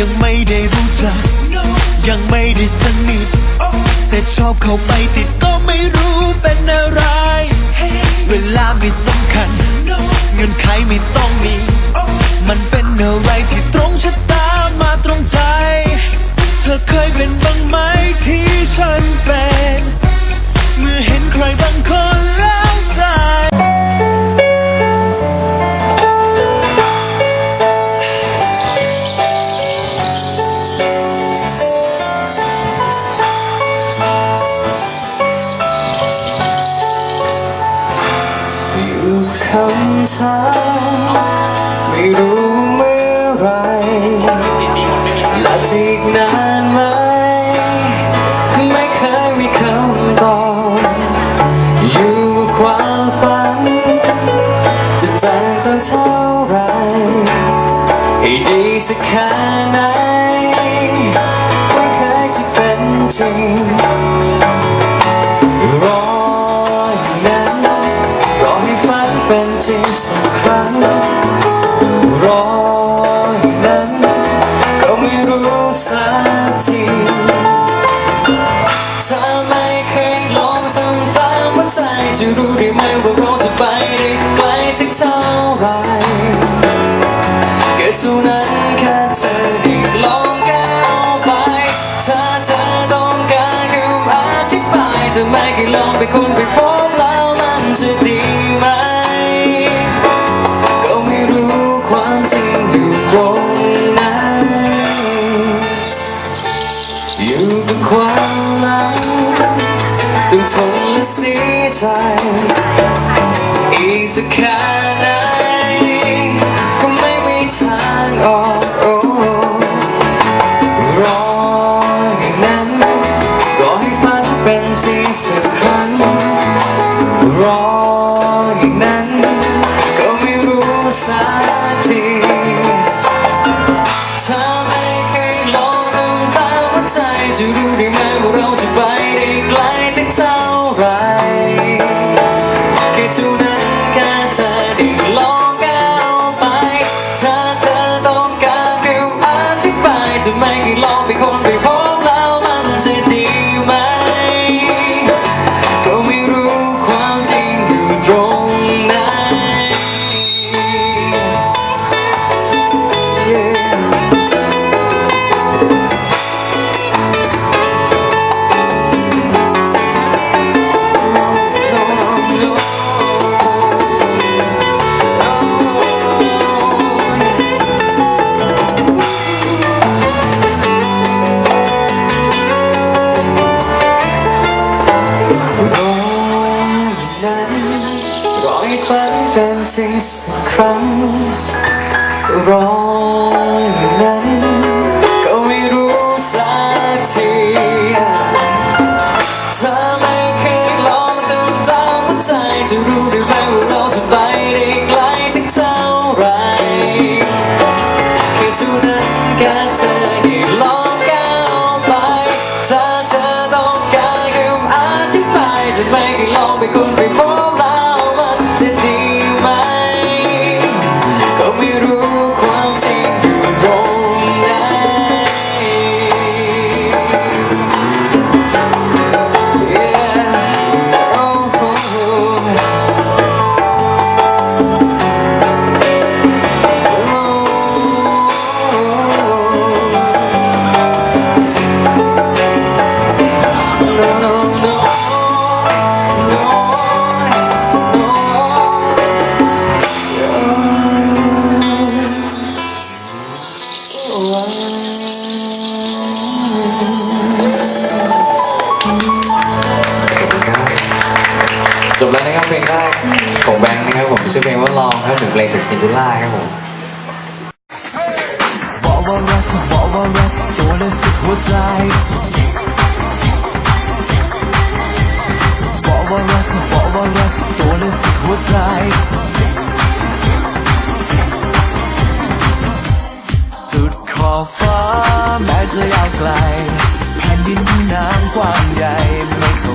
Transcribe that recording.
ยังไม่ได้รู้จัก ยังไม่ได้สนิท แต่ชอบเข้าไปติดก็ไม่รู้เป็นอะไร เวลาไม่สำคัญ เงินไขไม่ต้องมี คำถามไม่รู้เมื่อไรและจะอีกนานไหม ไม่เคยมีคำตอบอยู่ความฝัน จะตั้งสักเท่าไหรให้ดีสักแค่ไหนไม่เคยจะเป็นจริง นเป็นจสักครั้งรอยนั้นก็ไม่รู้สักทีถ้าไม่เคยลองทำตามหัวใจจะรู้ได้ไหมว่าเราจะไปได้ไกลสักเท่าไหรก็เท่านั้นแค่เธอได้ลองก้าวไปถ้าเธอต้องการคำอธิบายจะไม่เคยลองไปคุณไปพบ อยู่กับความหลังต้องทนและเสียใจ อีกสักแค่ไหนก็ไม่มีทางออกโอ้รออย่างนั้นรอให้ฝันเป็นจริงสักครั้งรอ เนเป็นจริงสักครั้งรออยู่นั้น ก็ไม่รู้สักทีถ้าไม่เคยลองทำตามหัวใจจะรู้ได้ไหมว่าเราจะ บแล้วนะครับเพลงแรกของแบงค์นะครับผมชื่อเพลงว่าลองครับถึงเพลงจากซิงคูล่าครับผมบอกว่ารักบอกว่ารักตัวและสุดหัวใจบอกว่ารักบอกว่ารักตัวและสุดหัวใจสุดขอบฟ้าแม้จะยาวไกลแผ่นดินที่น้ำกว้างใหญ่ไม่